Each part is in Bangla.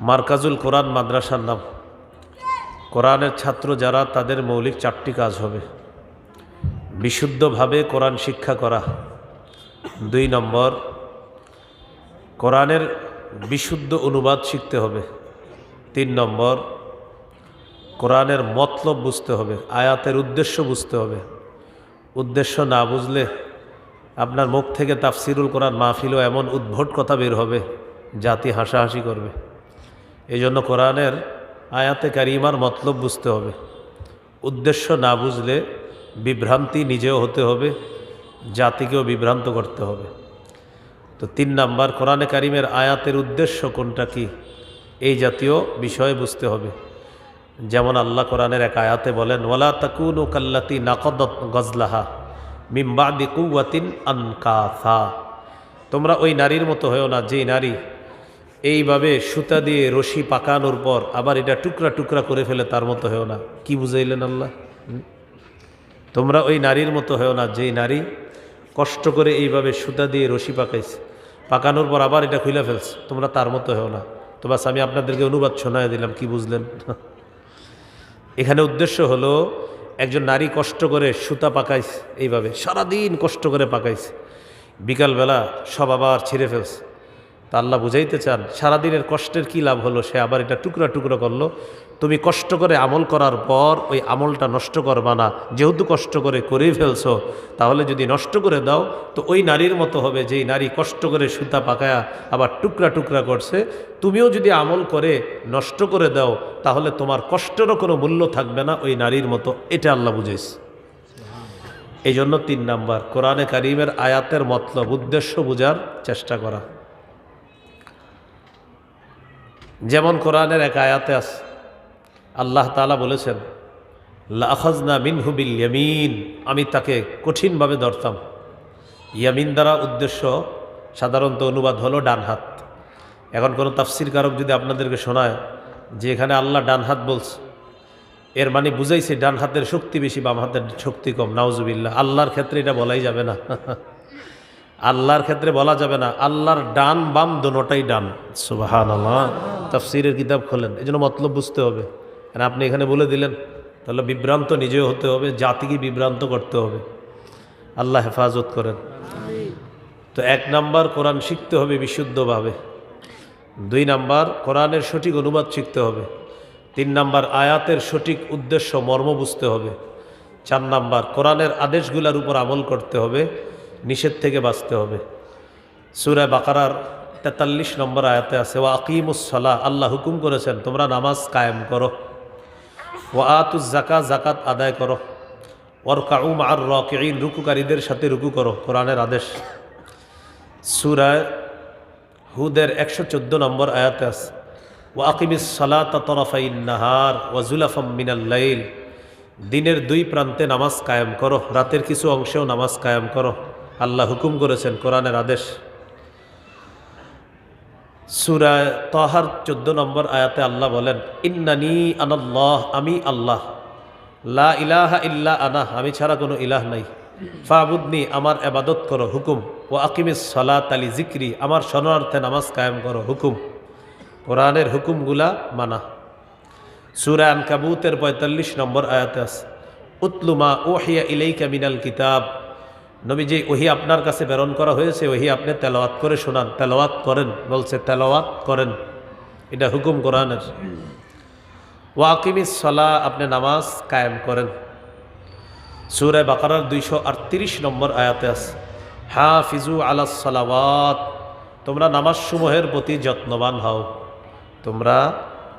মার্কাজুল কোরআন মাদ্রাসার নাম। কোরআনের ছাত্র যারা, তাদের মৌলিক চারটি কাজ হবে। বিশুদ্ধভাবে কোরআন শিক্ষা করা। দুই নম্বর, কোরআনের বিশুদ্ধ অনুবাদ শিখতে হবে। তিন নম্বর, কোরআনের মতলব বুঝতে হবে। আয়াতের উদ্দেশ্য বুঝতে হবে। উদ্দেশ্য না বুঝলে আপনার মুখ থেকে তাফসিরুল কোরআন মাহফিলও এমন উদ্ভট কথা বের হবে, জাতি হাসাহাসি করবে। এই জন্য কোরআনের আয়াতে কারিমার মতলব বুঝতে হবে। উদ্দেশ্য না বুঝলে বিভ্রান্তি নিজেও হতে হবে, জাতিকেও বিভ্রান্ত করতে হবে। তো তিন নাম্বার, কোরআনে কারিমের আয়াতের উদ্দেশ্য কোনটা কি? এই জাতীয় বিষয় বুঝতে হবে। যেমন আল্লাহ কোরআনের এক আয়াতে বলেন, ওয়ালা তাকুন কাল্লাতি নাকদত গজলাহা মিম্বাদি কুয়াতিন আনকাথা তোমরা ওই নারীর মতো হয়েও না, যেই নারী এইভাবে সুতা দিয়ে রশি পাকানোর পর আবার এটা টুকরা টুকরা করে ফেলে তার মতো হয়েও না। কি বুঝাইলেন আল্লাহ? তোমরা ওই নারীর মতো হয়েও না, যেই নারী কষ্ট করে এইভাবে সুতা দিয়ে রশি পাকাইছে। পাকানোর পর আবার এটা খুলে ফেলছে। তোমরা তার মতো হয়েও না। তো বাস আমি আপনাদেরকে অনুবাদ শোনায় দিলাম, কি বুঝলেন? এখানে উদ্দেশ্য হলো, একজন নারী কষ্ট করে সুতা পাকাইছে এইভাবে, সারাদিন কষ্ট করে পাকাইছে। বিকালবেলা সব আবার ছিঁড়ে ফেলছে। তা আল্লাহ বুঝাইতে চান, সারাদিনের কষ্টের কী লাভ হলো? সে আবার এটা টুকরা টুকরা করল। তুমি কষ্ট করে আমল করার পর ওই আমলটা নষ্ট করবা না। যেহেতু কষ্ট করে করেই ফেলছো, তাহলে যদি নষ্ট করে দাও, তো ওই নারীর মতো হবে যেই নারী কষ্ট করে সুতা পাকায়া আবার টুকরা টুকরা করছে। তুমিও যদি আমল করে নষ্ট করে দাও, তাহলে তোমার কষ্টেরও কোনো মূল্য থাকবে না ওই নারীর মতো। এটা আল্লাহ বুঝেছে এই জন্য তিন নাম্বার, কোরআনে কারিমের আয়াতের মতলব, উদ্দেশ্য বোঝার চেষ্টা করা। যেমন কোরআনের এক আয়াতে আছে, আল্লাহ তালা বলেছেন লাখজনা মিনহু বিল ইয়ামিন। আমি তাকে কঠিনভাবে ধরতাম। ইয়ামিন দ্বারা উদ্দেশ্য সাধারণত অনুবাদ হলো ডান হাত। এখন কোনো তাফসির কারক যদি আপনাদেরকে শোনায় যে এখানে আল্লাহ ডান হাত বলছে, এর মানে বুঝাইছে ডান হাতের শক্তি বেশি, বাম হাতের শক্তি কম, নাউজুবিল্লাহ। আল্লাহর ক্ষেত্রে এটা বলাই যাবে না। আল্লাহর ক্ষেত্রে বলা যাবে না, আল্লাহর ডান বাম দোনোটাই ডান। সুবাহান আল্লাহ তাফসিরের কিতাব খোলেন। এই জন্য মতলব বুঝতে হবে। আর আপনি এখানে বলে দিলেন, তাহলে বিভ্রান্ত নিজেও হতে হবে, জাতিকে বিভ্রান্ত করতে হবে। আল্লাহ হেফাজত করেন। তো এক নাম্বার কোরআন শিখতে হবে বিশুদ্ধভাবে। দুই নাম্বার কোরআনের সঠিক অনুবাদ শিখতে হবে। তিন নাম্বার আয়াতের সঠিক উদ্দেশ্য, মর্ম বুঝতে হবে। চার নাম্বার কোরআনের আদেশগুলোর উপর আমল করতে হবে, নিষেধ থেকে বাঁচতে হবে। সুরা বাকারার তেতাল্লিশ নম্বর আয়াতে আছে ও আকিমুসলা আল্লাহ হুকুম করেছেন, তোমরা নামাজ কায়েম করো। ও আতুজ জাকা জাকাত আদায় করো। ওর কাউম আর রকিন রুকুকারীদের সাথে রুকু করো, কোরআনের আদেশ। সুরায় হুদের একশো চোদ্দ নম্বর আয়াতে আছে ও আকিমিস সালাত তরফাইন নাহার ও জুলাফম মিনাল্লাইল দিনের দুই প্রান্তে নামাজ কায়েম করো, রাতের কিছু অংশেও নামাজ কায়েম করো। আল্লাহ হুকুম করেছেন, কোরআনের আদেশ। সুরায় তহার চোদ্দ নম্বর আয়াতে আল্লাহ বলেন, ইন্নানি আনাল্লাহ, আমি আল্লাহ। লা ইলাহা ইল্লা আনা, আমি ছাড়া কোনো ইলাহ নাই। ফাবুদনি, আমার এবাদত করো, হুকুম। ও আকিমিস সলাত আলী জিক্রি আমার শরণার্থে নামাজ কায়েম করো, হুকুম। কোরআনের হুকুমগুলা মানা। সুরা আনকাবুতের পঁয়তাল্লিশ নম্বর আয়াতে আছে উতলুমা ওহিয়া ইলাইকা মিনাল কিতাব নবী যে ওহি আপনার কাছে প্রেরণ করা হয়েছে, ওহি আপনি তেলাওয়াত করে শোনান। তেলাওয়াত করেন, বলছে, তেলাওয়াত করেন। এটা হুকুম কোরআনের। ওয়াকিমিস সলা, আপনি নামাজ কায়েম করেন। সুরায় বাকারার দুইশো আটত্রিশ নম্বর আয়াতে আছে হা ফিজু আলা সালাওয়াত, তোমরা নামাজ সমূহের প্রতি যত্নবান হও। তোমরা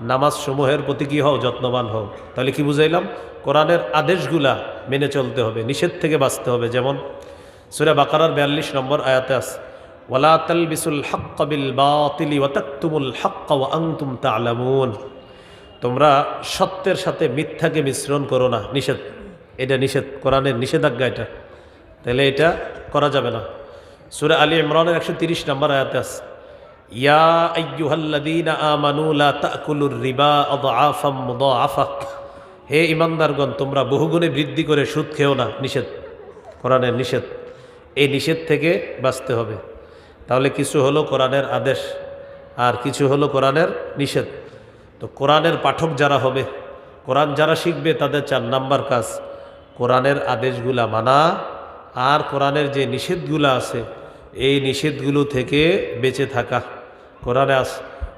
নামাজ সমূহের প্রতি কী হও, যত্নবান হও। তাহলে কি বুঝাইলাম? কোরআনের আদেশগুলা মেনে চলতে হবে, নিষেধ থেকে বাঁচতে হবে। যেমন সুরা বাকারার বিয়াল্লিশ নম্বর আয়াতে আছে, ওয়ালা তালবিসুল হক্ক বিল বাতিলি ওয়াতাকতুমুল হক্ক ওয়া আনতুম তা'লামুন। তোমরা সত্যের সাথে মিথ্যাকে মিশ্রণ করো না, নিষেধ। এটা নিষেধ, কোরআনের নিষেধাজ্ঞা এটা। তাহলে এটা করা যাবে না। সুরা আলী ইমরানের একশো তিরিশ নম্বর আয়াতে আছে ইয়া আইয়ুহাল্লাযীনা আমানু লা তাকুলুর রিবা আদআফাম মুদাআফা। হে ইমানদারগণ তোমরা বহুগুণে বৃদ্ধি করে সুদ খেও না, নিষেধ। কোরআনের নিষেধ। এই নিষেধ থেকে বাঁচতে হবে। তাহলে কিছু হলো কোরআনের আদেশ, আর কিছু হলো কোরআনের নিষেধ। তো কোরআনের পাঠক যারা হবে, কোরআন যারা শিখবে, তাদের চার নাম্বার কাজ। কোরআনের আদেশগুলা মানা, আর কোরআনের যে নিষেধগুলো আছে, এই নিষেধগুলো থেকে বেঁচে থাকা। কোরআনে আস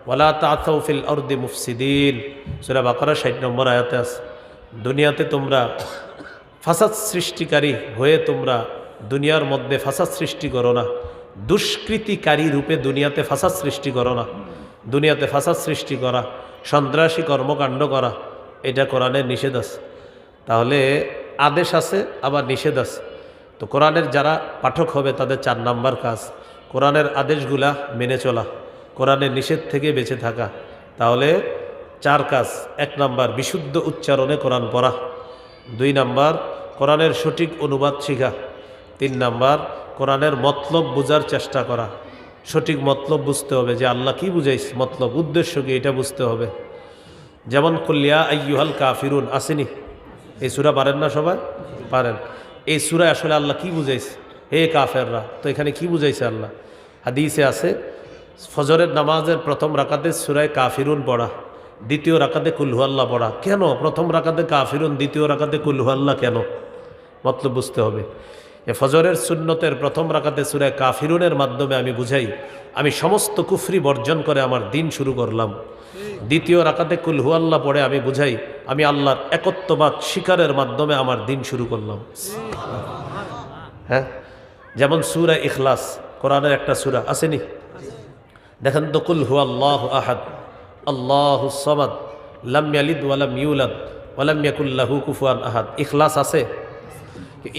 ওয়ালা তাফিল অর্দি মুফসিদিন। সুরা বাকারা ষাট নম্বর আয়াতে আস, দুনিয়াতে তোমরা ফাসাদ সৃষ্টিকারী হয়ে তোমরা দুনিয়ার মধ্যে ফাসাদ সৃষ্টি করো না। দুষ্কৃতিকারী রূপে দুনিয়াতে ফাসাদ সৃষ্টি করো না। দুনিয়াতে ফাসাদ সৃষ্টি করা, সন্ত্রাসী কর্মকাণ্ড করা, এটা কোরআনের নিষেধ আছে তাহলে আদেশ আছে, আবার নিষেধ আছে তো কোরআনের যারা পাঠক হবে, তাদের চার নাম্বার কাজ। কোরআনের আদেশগুলা মেনে চলা। কোরআনের নিষেধ থেকে বেঁচে থাকা। তাহলে চার কাজ। এক নাম্বার, বিশুদ্ধ উচ্চারণে কোরআন পড়া। দুই নাম্বার, কোরআনের সঠিক অনুবাদ শিখা। তিন নাম্বার, কোরআনের মতলব বোঝার চেষ্টা করা। সঠিক মতলব বুঝতে হবে যে আল্লাহ কি বুঝাইস মতলব, উদ্দেশ্য কি এটা বুঝতে হবে। যেমন কল্যাা আইয়ুহাল কাফিরুন, আসেনি। এই সুরা পারেন না সবাই? পারেন। এই সুরা আসলে আল্লাহ কি বুঝাইছে? হে কাফেররা, তো এখানে কি বুঝাইছে আল্লাহ? হাদিসে আছে ফজরের নামাজের প্রথম রাকাতে সুরায় কাফিরুন পড়া দ্বিতীয় রাকাতে কুলহুয়াল্লাহ পড়া। কেন? প্রথম রাকাতে কাফিরুন দ্বিতীয় রাকাতে কুলহুয়াল্লাহ কেন? মতলব বুঝতে হবে। এ ফজরের সুন্নতের প্রথম রাকাতে সুরায় কাফিরুনের মাধ্যমে আমি বুঝাই আমি সমস্ত কুফরি বর্জন করে আমার দিন শুরু করলাম। দ্বিতীয় রাকাতে কুলহু আল্লাহ পড়ে আমি বুঝাই আমি আল্লাহর একত্ববাদ শিকারের মাধ্যমে আমার দিন শুরু করলাম। হ্যাঁ? যেমন সুরা ইখলাস কোরআনের একটা সুরা আসেনি? দেখেন তো, কুল হু আল্লাহ আহাদ, আল্লাহ সমাদ, লাম ওয়ালাম ইউলাদ ওয়ালাম ইয়াকুল্লাহু কুফুয়ান আহাদ। ইখলাস আছে?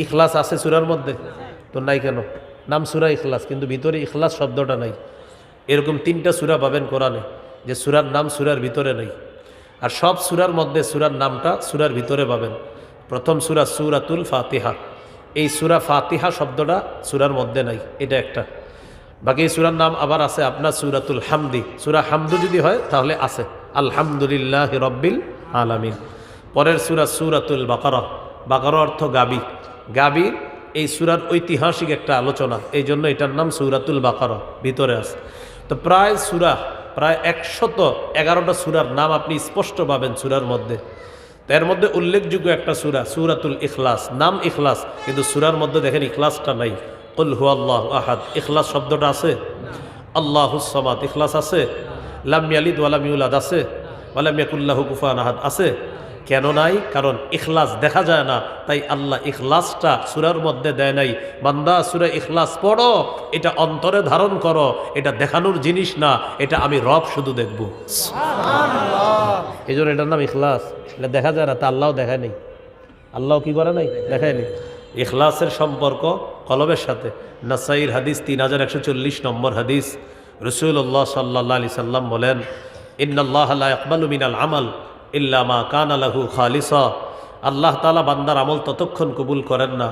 ইখলাস আছে সুরার মধ্যে? তো নাই কেন? নাম সুরা ইখলাস, কিন্তু ভিতরে ইখলাস শব্দটা নাই। এরকম তিনটা সুরা পাবেন কোরআনে, যে সুরার নাম সুরার ভিতরে নেই। আর সব সুরার মধ্যে সুরার নামটা সুরার ভিতরে পাবেন। প্রথম সুরা সুরাতুল ফাতিহা। এই সুরা ফাতিহা শব্দটা সুরার মধ্যে নাই, এটা একটা। বাকি সুরার নাম আবার আছে আপনার সুরাতুল হামদি। সুরা হামদু যদি হয়, তাহলে আছে। আলহামদুলিল্লাহ রব্বিল আলামিন। পরের সুরা সুরাতুল বাকারা। বাকারা অর্থ গাবি। গাবি এই সুরার ঐতিহাসিক একটা আলোচনা। এই জন্য এটার নাম সুরাতুল বাকারা। ভিতরে আছে। তো প্রায় সুরা, প্রায় একশত এগারোটা সুরার নাম আপনি স্পষ্ট পাবেন সুরার মধ্যে। এর মধ্যে উল্লেখযোগ্য একটা সুরা, সুরাতুল ইখলাস। নাম ইখলাস, কিন্তু সুরার মধ্যে দেখেন ইখলাসটা নাই। কুল হু আল্লাহ আহাদ। ইখলাস শব্দটা আছে? আল্লাহ সমাদ। ইখলাস আছে? লাম ইয়ালিদ ওয়ালাম ইউলাদ আছে? ওয়ালাম ইয়াকুল্লাহু কুফান আহাদ আছে? কেন নাই? কারণ ইখলাস দেখা যায় না। তাই আল্লাহ ইখলাসটা সুরার মধ্যে দেয় নাই। বান্দা সুরে ইখলাস পড়ো এটা অন্তরে ধারণ করো। এটা দেখানোর জিনিস না। এটা আমি রব শুধু দেখব। এই জন্য এটার নাম ইখলাস। এটা দেখা যায় না তা আল্লাহ দেখায় নেই। আল্লাহ কি করে নাই? দেখায়নি ইখলাসের সম্পর্ক কলবের সাথে। নাসাইর হাদিস তিন হাজার একশো চল্লিশ নম্বর হাদিস। রসুল্লাহ সাল্লাহ আলি সাল্লাম বলেন ইন্নআল্লাহ আকবাল মিনাল আমাল ইল্লামা কান আলাহু খালিসা। আল্লাহ তালা বান্দার আমল ততক্ষণ কবুল করেন না,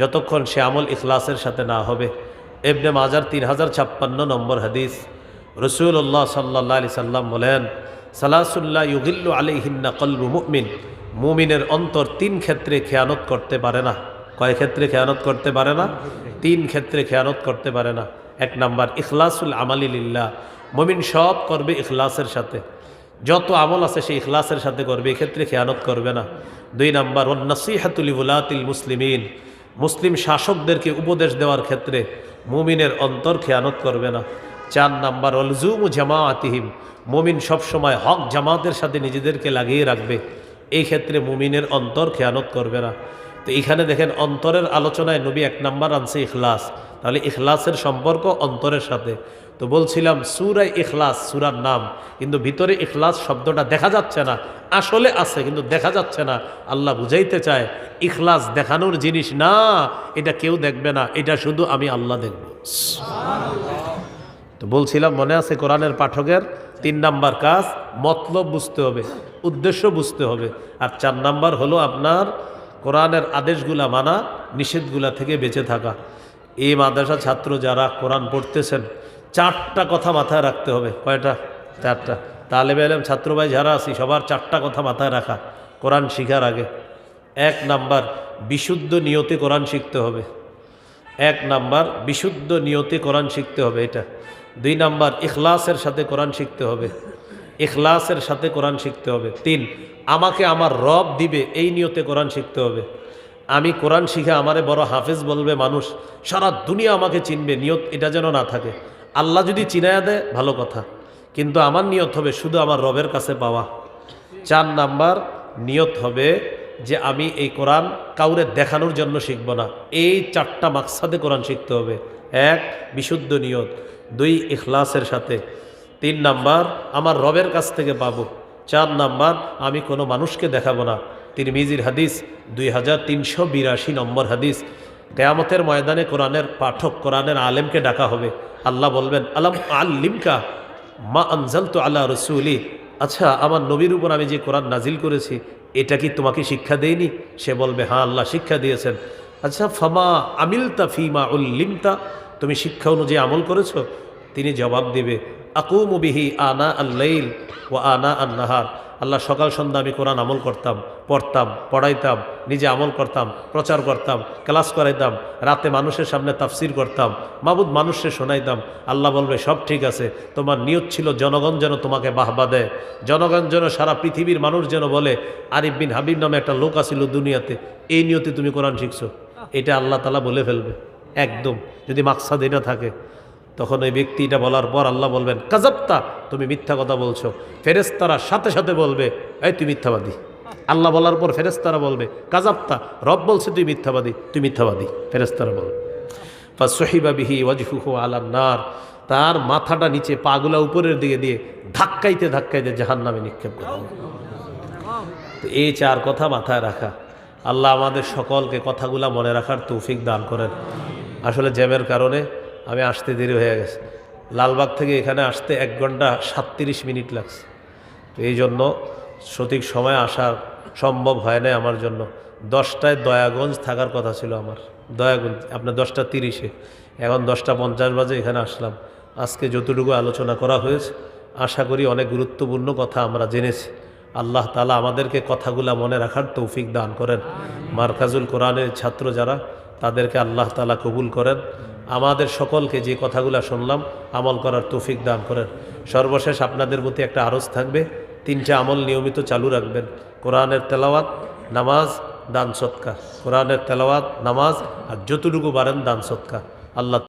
যতক্ষণ সে আমল ইখলাসের সাথে না হবে। এবনে মাজার তিন হাজার ছাপ্পান্ন নম্বর হাদিস। রসুল্লাহ সাল্লাহ আলি সাল্লাম বলেন সালাসুল্লাহ ইউগিল্লু আলিহিন্না কলবু মুমিন। মুমিনের অন্তর তিন ক্ষেত্রে খেয়ানত করতে পারে না। কয় ক্ষেত্রে খেয়ানত করতে পারে না? তিন ক্ষেত্রে খেয়ানত করতে পারে না। এক নাম্বার, ইখলাসুল আমালিল্লাহ মুমিন সব করবে ইখলাসের সাথে। যত আমল আছে সেই ইখলাসের সাথে করবে, এক্ষেত্রে খেয়ানত করবে না। দুই নাম্বার নসিহাতুল উলাতিল মুসলিমিন। মুসলিম শাসকদেরকে উপদেশ দেওয়ার ক্ষেত্রে মুমিনের অন্তর খেয়ানত করবে না। চার নাম্বার অলজুম জামাআতিহিম। মুমিন সবসময় হক জামাতের সাথে নিজেদেরকে লাগিয়ে রাখবে। এই ক্ষেত্রে মুমিনের অন্তর খেয়ানত করবে না। তো এখানে দেখেন অন্তরের আলোচনায় নবী এক নাম্বার আনছে ইখলাস। তাহলে ইখলাসের সম্পর্ক অন্তরের সাথে। তো বলছিলাম সুরাই ইখলাস, সুরার নাম। কিন্তু ভিতরে ইখলাস শব্দটা দেখা যাচ্ছে না। আসলে আছে, কিন্তু দেখা যাচ্ছে না। আল্লাহ বুঝাইতে চায়, ইখলাস দেখানোর জিনিস না, এটা কেউ দেখবে না। এটা শুধু আমি আল্লাহ দেখব। তো বলছিলাম, মনে আছে কোরআনের পাঠকের তিন নাম্বার কাজ? মতলব বুঝতে হবে, উদ্দেশ্য বুঝতে হবে। আর চার নাম্বার হলো আপনার কোরআনের আদেশগুলা মানা, নিষেধগুলা থেকে বেঁচে থাকা। এই মাদ্রাসা ছাত্র যারা কোরআন পড়তেছেন, চারটা কথা মাথায় রাখতে হবে। কয়টা? চারটা। তালেবে আলেম ছাত্র ভাই যারা আছি, সবার চারটা কথা মাথায় রাখা। কোরআন শিখার আগে। এক নাম্বার, বিশুদ্ধ নিয়তে কোরআন শিখতে হবে। এক নাম্বার, বিশুদ্ধ নিয়তে কোরআন শিখতে হবে এটা। দুই নাম্বার, ইখলাসের সাথে কোরআন শিখতে হবে। ইখলাসের সাথে কোরআন শিখতে হবে। তিন আমাকে আমার রব দিবে, এই নিয়তে কোরআন শিখতে হবে। আমি কোরআন শিখে আমারে বড় হাফেজ বলবে মানুষ, সারা দুনিয়া আমাকে চিনবে, নিয়ত এটা যেন না থাকে। আল্লাহ যদি চিনায়া দেয়, ভালো কথা। কিন্তু আমার নিয়ত হবে শুধু আমার রবের কাছে পাওয়া। চার নাম্বার নিয়ত হবে যে আমি এই কোরআন কাউরে দেখানোর জন্য শিখব না। এই চারটা মাকসাদে কোরআন শিখতে হবে। এক, বিশুদ্ধ নিয়ত। দুই, ইখলাসের সাথে। তিন নাম্বার, আমার রবের কাছ থেকে পাবো। চার নাম্বার, আমি কোনো মানুষকে দেখাবো না। তিনি মিজির হাদিস, দুই হাজার তিনশো বিরাশি নম্বর হাদিস। কেয়ামতের ময়দানে কোরআনের পাঠক, কোরআনের আলেমকে ডাকা হবে। আল্লাহ বলবেন, আলম আল্লিমকা মা আনজাল তো আল্লাহ রসুলি? আচ্ছা আমার নবীর উপর আমি যে কোরআন নাজিল করেছি, এটা কি তোমাকে শিক্ষা দেয়নি? সে বলবে হ্যাঁ আল্লাহ শিক্ষা দিয়েছেন। আচ্ছা ফামা আমিলতা ফিমা উল্লিমতা? তুমি শিক্ষা অনুযায়ী আমল করেছ? তিনি জবাব দেবে আকুমবিহি আনা আল্লাইল ও আনা আন্নাহার। আল্লাহ সকাল সন্ধ্যা আমি কোরআন আমল করতাম, পড়তাম, পড়াইতাম, নিজে আমল করতাম, প্রচার করতাম, ক্লাস করাইতাম, রাতে মানুষের সামনে তাফসির করতাম, মাবুদ মানুষকে শোনাইতাম, আল্লাহ বলবে, সব ঠিক আছে, তোমার নিয়ত ছিল জনগণ যেন তোমাকে বাহবা দেয়। জনগণ যেন সারা পৃথিবীর মানুষ যেন বলে, আরিফ বিন হাবিব নামে একটা লোক আসিল দুনিয়াতে, এই নিয়তে তুমি কোরআন শিখছো? এটা আল্লাহ তালা বলে ফেলবে, একদম। যদি মাকসাদ এটা থাকে। তখন ওই ব্যক্তি এটা বলার পর আল্লাহ বলবেন কাজাপ্তা তুমি মিথ্যা কথা বলছো। ফেরেস্তারা সাথে সাথে বলবে, এই, তুই মিথ্যাবাদী। আল্লাহ বলার পর ফেরেস্তারা বলবে কাজাপ্তা রব বলছে তুই মিথ্যাবাদী তুই মিথ্যাবাদী। ফেরেস্তারা বলবে বা সহিবা বিহি ওয়াজহুহু আলান্নার তার মাথাটা নিচে পাগুলা উপরের দিকে দিয়ে ধাক্কাইতে ধাক্কাইতে জাহান নামে নিক্ষেপ করা তো এই চার কথা মাথায় রাখা। আল্লাহ আমাদের সকলকে কথাগুলা মনে রাখার তৌফিক দান করেন। আসলে জ্যামের কারণে আমি আসতে দেরি হয়ে গেছে। লালবাগ থেকে এখানে আসতে এক ঘণ্টা সাতত্রিশ মিনিট লাগছে। তো এই জন্য সঠিক সময় আসা সম্ভব হয় না আমার জন্য। দশটায় দয়াগঞ্জ থাকার কথা ছিল আমার। দয়াগঞ্জ, আপনার দশটা তিরিশে। এখন দশটা পঞ্চাশ বাজে, এখানে আসলাম। আজকে যতটুকু আলোচনা করা হয়েছে, আশা করি অনেক গুরুত্বপূর্ণ কথা আমরা জেনেছি। আল্লাহ তালা আমাদেরকে কথাগুলা মনে রাখার তৌফিক দান করেন। মার্কাজুল কোরআনের ছাত্র যারা, তাদেরকে আল্লাহ তালা কবুল করেন। আমাদের সকলকে যে কথাগুলো শুনলাম, আমল করার তৌফিক দান করেন। সর্বশেষ আপনাদের প্রতি একটা আরজ থাকবে। তিনটে আমল নিয়মিত চালু রাখবেন। কোরআনের তেলাওয়াত, নামাজ, দান সৎকা কোরআনের তেলাওয়াত, নামাজ, আর যতটুকু পারেন দান সৎকা আল্লাহ